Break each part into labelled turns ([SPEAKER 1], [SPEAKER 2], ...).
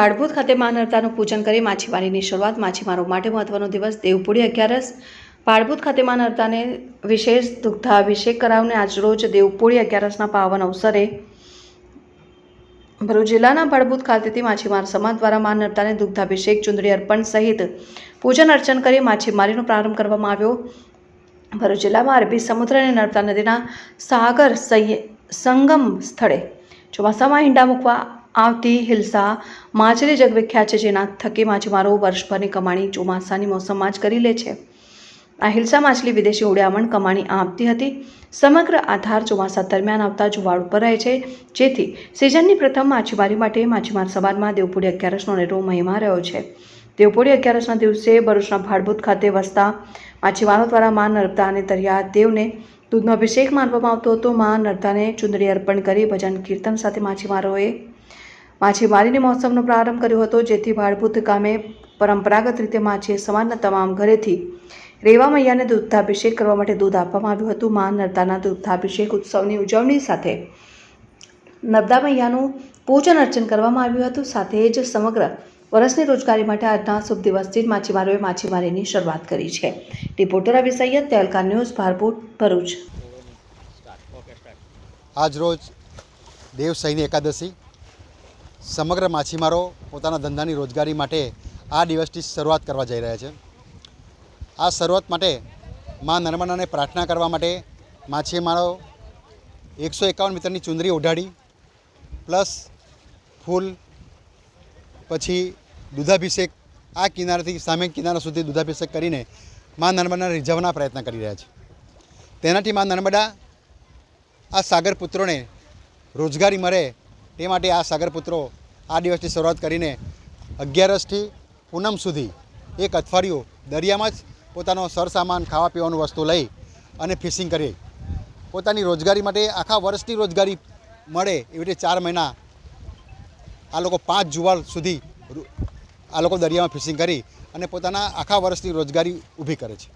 [SPEAKER 1] ભાડભૂત ખાતે માનવતાનું પૂજન કરી માછીમારીની શરૂઆત માછીમારો માટે મહત્વનો દિવસ દેવપુરી અગિયારસ. ભાડભૂત ખાતે માનવતાને વિશેષ દુગ્ધાભિષેક કરાવને આજરોજ દેવપુરી અગિયારસના પાવન અવસરે ભરૂચ જિલ્લાના ભાડભૂત ખાતેથી માછીમાર સમાજ દ્વારા મા નર્મદાને દુગ્ધાભિષેક, ચુંદડી અર્પણ સહિત પૂજન અર્ચન કરી માછીમારીનો પ્રારંભ કરવામાં આવ્યો. ભરૂચ જિલ્લામાં અરબી સમુદ્ર અને નર્મદા નદીના સાગર સંગમ સ્થળે ચોમાસામાં ઈંડા મૂકવા આવતી હિલસા માછલી જગવિખ્યાત છે, જેના થકી માછીમારો વર્ષભરની કમાણી ચોમાસાની મોસમમાં જ કરી લે છે. આ હિલસા માછલી વિદેશી ઉડામણ કમાણી આપતી હતી. સમગ્ર આધાર ચોમાસા દરમિયાન આવતા જુવાળ ઉપર રહે છે. જેથી સિઝનની પ્રથમ માછીમારી માટે માછીમાર સવારમાં દેવપુરી અગિયારસનો નેરો મહિમા રહ્યો છે. દેવપુરી અગિયારસના દિવસે ભરૂચના ભાડભૂત ખાતે વસતા માછીમારો દ્વારા મા નર્મદા અને દરિયા દેવને દૂધનો અભિષેક માનવામાં આવતો હતો. મા નર્મદાને ચુંદડી અર્પણ કરી ભજન કીર્તન સાથે માછીમારોએ માછીમારીની મહોત્સવનો પ્રારંભ કર્યો હતો. જેથી ભાડભૂત ગામે પરંપરાગત રીતે માછી સમાજના તમામ ઘરેથી રેવા મૈયાને દૂધાભિષેક કરવા માટે દૂધ આપવામાં આવ્યું હતું. મા નર્મદાના દૂધાભિષેક ઉત્સવની ઉજવણી સાથે નર્મદા મૈયાનું પૂજન અર્ચન કરવામાં આવ્યું હતું. સાથે જ સમગ્ર વર્ષની રોજગારી માટે આજના શુભ દિવસથી જ માછીમારોએ માછીમારીની શરૂઆત કરી છે. રિપોર્ટર અભિ સૈયદ તેલકા ન્યૂઝ, ભારપુર, ભરૂચ.
[SPEAKER 2] આજ રોજ દેવ સૈની એકાદશી સમગ્ર માછીમારો પોતાના ધંધાની રોજગારી માટે આ દિવસથી શરૂઆત કરવા જઈ રહ્યા છે. આ શરૂઆત માટે મા નર્મદાને પ્રાર્થના કરવા માટે માછીમારો એકસો એકાવન મીટરની ચુંદરી ઓઢાડી, પ્લસ ફૂલ, પછી દૂધાભિષેક, આ કિનારેથી સામે કિનારા સુધી દૂધાભિષેક કરીને મા નર્મદાને રીઝવવાના પ્રયત્ન કરી રહ્યા છે. તેનાથી મા નર્મદા આ સાગર પુત્રોને રોજગારી મળે તે માટે આ સાગરપુત્રો આ દિવસની શરૂઆત કરીને અગિયારસથી પૂનમ સુધી એક અઠવાડિયું દરિયામાં જ પોતાનો સરસામાન, ખાવા પીવાનું વસ્તુ લઈ અને ફિશિંગ કરી. પોતાની રોજગારી માટે આખા વર્ષની રોજગારી મળે એવી રીતે ચાર મહિના આ લોકો પાંચ જુવાળ સુધી આ લોકો દરિયામાં ફિશિંગ કરી અને પોતાના આખા વર્ષની રોજગારી ઊભી કરે છે.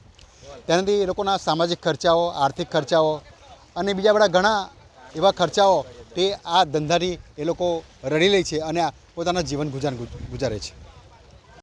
[SPEAKER 2] તેનાથી એ લોકોના સામાજિક ખર્ચાઓ, આર્થિક ખર્ચાઓ અને બીજા બધા ઘણા એવા ખર્ચાઓ તે આ ધંધાની એ લોકો રડી લે છે અને પોતાના જીવન ગુજાર ગુજારે છે.